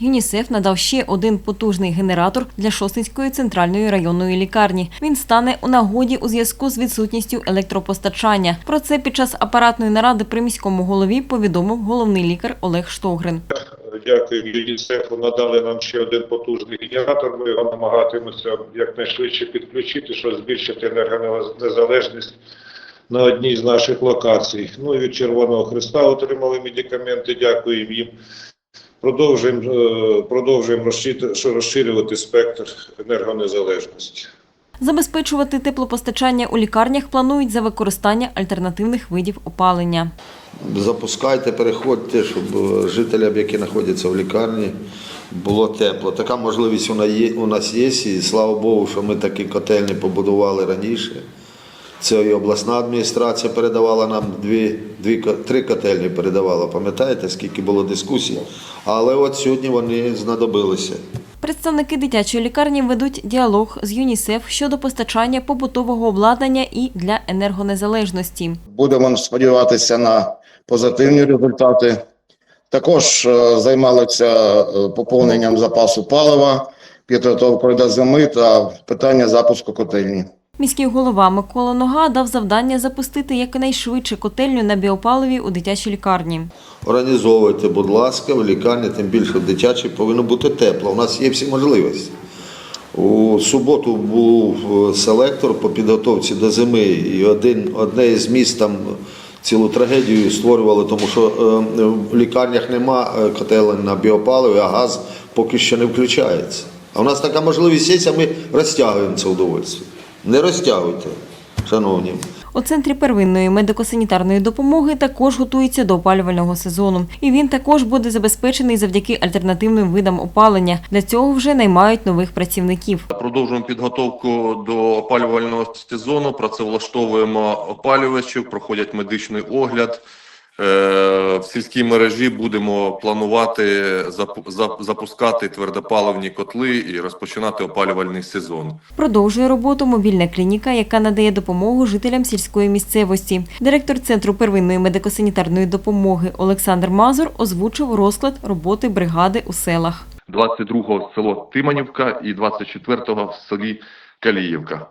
ЮНІСЕФ надав ще один потужний генератор для Шостинської центральної районної лікарні. Він стане у нагоді у зв'язку з відсутністю електропостачання. Про це під час апаратної наради при міському голові повідомив головний лікар Олег Штогрин. Дякую ЮНІСЕФу. Надали нам ще один потужний генератор. Ми його намагатимемося якнайшвидше підключити, щоб збільшити енергонезалежність на одній з наших локацій. Ну і від Червоного Христа отримали медикаменти. Дякуємо їм. Продовжуємо, е, продовжуємо розширювати спектр енергонезалежності. Забезпечувати теплопостачання у лікарнях планують за використання альтернативних видів опалення. Запускайте, переходьте, щоб е, жителям, які знаходяться в лікарні, було тепло. Така можливість у нас є, у нас є і слава Богу, що ми такі котельні побудували раніше. Це і обласна адміністрація передавала нам дві, дві, три котельні передавала. Пам'ятаєте, скільки було дискусій? Але от сьогодні вони знадобилися. Представники дитячої лікарні ведуть діалог з ЮНІСЕФ щодо постачання побутового обладнання і для енергонезалежності. Будемо сподіватися на позитивні результати. Також е, займалися е, поповненням запасу палива, підготовкою до зими та питання запуску котельні. Міський голова Микола Нога дав завдання запустити якнайшвидше котельню на біопаливі у дитячій лікарні. Організовуйте, будь ласка, в лікарні, тим більше в дитячій повинно бути тепло. У нас є всі можливості. У суботу був е, селектор по підготовці до зими, і один, одне із міст там цілу трагедію створювали, тому що е, в лікарнях нема е, котелень на біопаливі, а газ поки що не включається. А в нас така можливість є, а ми розтягуємо це удовольствие. Не розтягуйте, шановні. У центрі первинної медико-санітарної допомоги також готується до опалювального сезону. І він також буде забезпечений завдяки альтернативним видам опалення. Для цього вже наймають нових працівників. Продовжуємо підготовку до опалювального сезону. Працевлаштовуємо опалювачів, проходять медичний огляд. Сільській мережі будемо планувати запу- запускати твердопаливні котли і розпочинати опалювальний сезон. Продовжує роботу мобільна клініка, яка надає допомогу жителям сільської місцевості. Директор центру первинної медико-санітарної допомоги Олександр Мазур озвучив розклад роботи бригади у селах. 22-го село Тиманівка і 24-го в селі Каліївка.